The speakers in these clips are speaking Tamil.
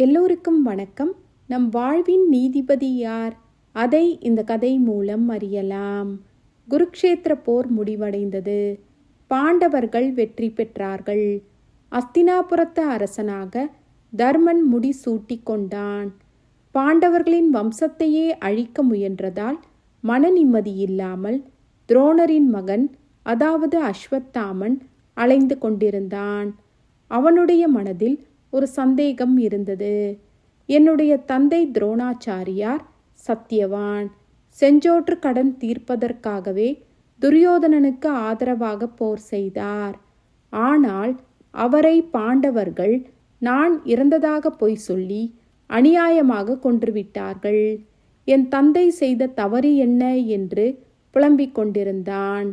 எல்லோருக்கும் வணக்கம். நம் வாழ்வின் நீதிபதி யார்? அதை இந்த கதை மூலம் அறியலாம். குருக்ஷேத்திர போர் முடிவடைந்தது. பாண்டவர்கள் வெற்றி பெற்றார்கள். அஸ்தினாபுரத்து அரசனாக தர்மன் முடி சூட்டிக் கொண்டான். பாண்டவர்களின் வம்சத்தையே அழிக்க முயன்றதால் மன நிம்மதியில்லாமல் துரோணரின் மகன் அதாவது அஸ்வத்தாமன் அலைந்து கொண்டிருந்தான். அவனுடைய மனதில் ஒரு சந்தேகம் இருந்தது. என்னுடைய தந்தை துரோணாச்சாரியார் சத்தியவான். செஞ்சோற்று கடன் தீர்ப்பதற்காகவே துரியோதனனுக்கு ஆதரவாக போர் செய்தார். ஆனால் அவரை பாண்டவர்கள் நான் இறந்ததாக பொய் சொல்லி அநியாயமாக கொன்றுவிட்டார்கள். என் தந்தை செய்த தவறு என்ன என்று புலம்பிக் கொண்டிருந்தான்.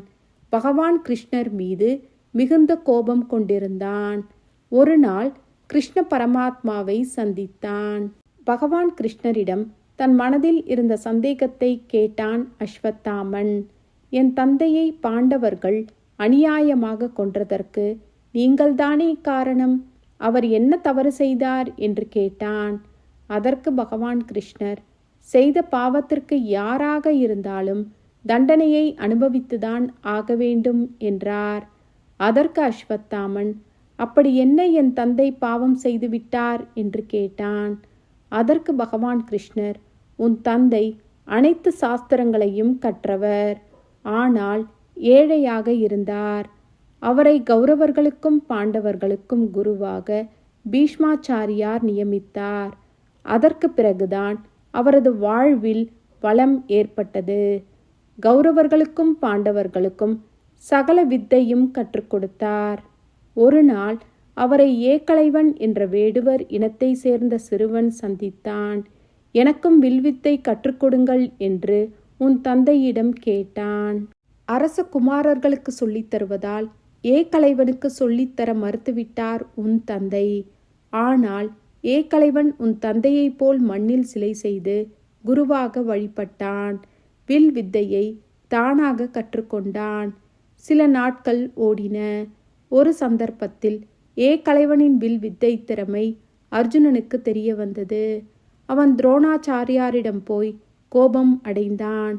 பகவான் கிருஷ்ணர் மீது மிகுந்த கோபம் கொண்டிருந்தான். ஒரு நாள் கிருஷ்ண பரமாத்மாவை சந்தித்தான். பகவான் கிருஷ்ணரிடம் தன் மனதில் இருந்த சந்தேகத்தை கேட்டான் அஸ்வத்தாமன். என் தந்தையை பாண்டவர்கள் அநியாயமாக கொன்றதற்கு நீங்கள்தானே காரணம்? அவர் என்ன தவறு செய்தார்? என்று கேட்டான். அதற்கு பகவான் கிருஷ்ணர் செய்த பாவத்திற்கு யாராக இருந்தாலும் தண்டனையை அனுபவித்துதான் ஆக வேண்டும் என்றார். அதற்கு அஸ்வத்தாமன் அப்படி என்ன என் தந்தை பாவம் செய்து விட்டார் என்று கேட்டான். அதற்கு பகவான் கிருஷ்ணர் உன் தந்தை அனைத்து சாஸ்திரங்களையும் கற்றவர். ஆனால் ஏழையாக இருந்தார். அவரை கௌரவர்களுக்கும் பாண்டவர்களுக்கும் குருவாக பீஷ்மாச்சாரியார் நியமித்தார். அதற்கு பிறகுதான் அவரது வாழ்வில் வளம் ஏற்பட்டது. கௌரவர்களுக்கும் பாண்டவர்களுக்கும் சகல வித்தையும் கற்றுக் கொடுத்தார். ஒரு நாள் அவரை ஏக்கலைவன் என்ற வேடுவர் இனத்தை சேர்ந்த சிறுவன் சந்தித்தான். எனக்கும் வில்வித்தை கற்றுக்கொடுங்கள் என்று உன் தந்தையிடம் கேட்டான். அரச குமாரர்களுக்கு சொல்லித் தருவதால் ஏக்கலைவனுக்கு சொல்லித்தர மறுத்துவிட்டார் உன் தந்தை. ஆனால் ஏக்கலைவன் உன் தந்தையைப் போல் மண்ணில் சிலை செய்து குருவாக வழிபட்டான். வில் வித்தையை தானாக கற்றுக்கொண்டான். சில நாட்கள் ஓடின. ஒரு சந்தர்ப்பத்தில் ஏ கலைவனின் வில் வித்தை திறமை அர்ஜுனனுக்கு தெரிய வந்தது. அவன் துரோணாச்சாரியாரிடம் போய் கோபம் அடைந்தான்.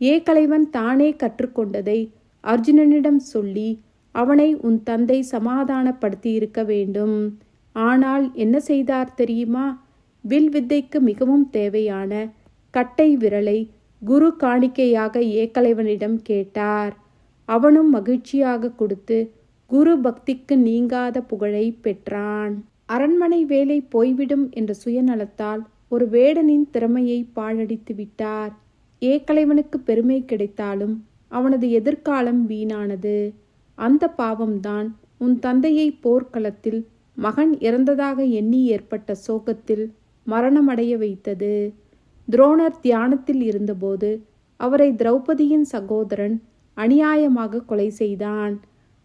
ஏ கலைவன் தானே கற்றுக்கொண்டதை அர்ஜுனனிடம் சொல்லி அவனை உன் தந்தை சமாதானப்படுத்தி இருக்க வேண்டும். ஆனால் என்ன செய்தார் தெரியுமா? வில் வித்தைக்கு மிகவும் தேவையான கட்டை விரலை குரு காணிக்கையாக ஏக்கலைவனிடம் கேட்டார். அவனும் மகிழ்ச்சியாக கொடுத்து குரு பக்திக்கு நீங்காத புகழை பெற்றான். அரண்மனை வேலை போய்விடும் என்ற சுயநலத்தால் ஒரு வேடனின் திறமையை பாழடித்து விட்டார். ஏக்கலைவனுக்கு பெருமை கிடைத்தாலும் அவனது எதிர்காலம் வீணானது. அந்த பாவம்தான் உன் தந்தையை போர்க்களத்தில் மகன் இறந்ததாக எண்ணி ஏற்பட்ட சோகத்தில் மரணமடைய வைத்தது. துரோணர் தியானத்தில் இருந்தபோது அவரை திரௌபதியின் சகோதரன் அநியாயமாக கொலை செய்தான்.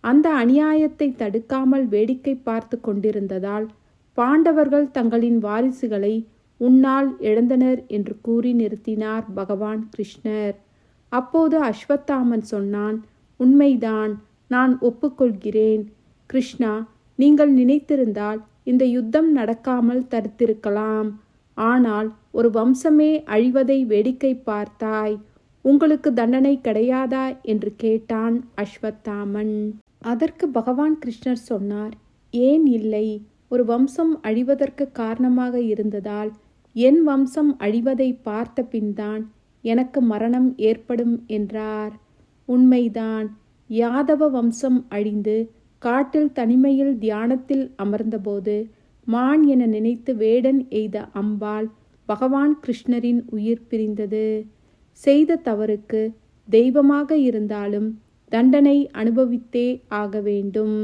அந்த அநியாயத்தை தடுக்காமல் வேடிக்கை பார்த்து கொண்டிருந்ததால் பாண்டவர்கள் தங்களின் வாரிசுகளை உன்னால் இழந்தனர் என்று கூறி நிறுத்தினார் பகவான் கிருஷ்ணர். அப்போது அஸ்வத்தாமன் சொன்னான் உண்மைதான் நான் ஒப்புக்கொள்கிறேன். கிருஷ்ணா நீங்கள் நினைத்திருந்தால் இந்த யுத்தம் நடக்காமல் தடுத்திருக்கலாம். ஆனால் ஒரு வம்சமே அழிவதை வேடிக்கை பார்த்தாய். உங்களுக்கு தண்டனை கிடையாதா? என்று கேட்டான் அஸ்வத்தாமன். அதற்கு பகவான் கிருஷ்ணர் சொன்னார் ஏன் இல்லை? ஒரு வம்சம் அழிவதற்கு காரணமாக இருந்ததால் என் வம்சம் அழிவதை பார்த்த பின்தான் எனக்கு மரணம் ஏற்படும் என்றார். உண்மைதான் யாதவ வம்சம் அழிந்து காட்டில் தனிமையில் தியானத்தில் அமர்ந்தபோது மான் என நினைத்து வேடன் எய்த அம்பால் பகவான் கிருஷ்ணரின் உயிர் பிரிந்தது. செய்த தவறுக்கு தெய்வமாக இருந்தாலும் தண்டனை அனுபவித்தே ஆக வேண்டும்.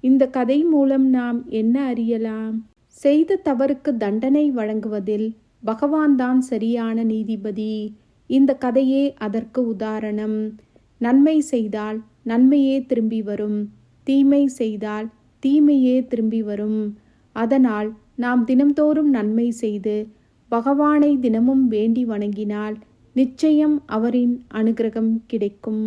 இந்த கதை மூலம் நாம் என்ன அறியலாம்? செய்த தவறுக்கு தண்டனை வழங்குவதில் பகவான் தான் சரியான நீதிபதி. இந்த கதையே அதற்கு உதாரணம். நன்மை செய்தால் நன்மையே திரும்பி வரும். தீமை செய்தால் தீமையே திரும்பி வரும். அதனால் நாம் தினம்தோறும் நன்மை செய்து பகவானை தினமும் வேண்டி வணங்கினால் நிச்சயம் அவரின் அனுகிரகம் கிடைக்கும்.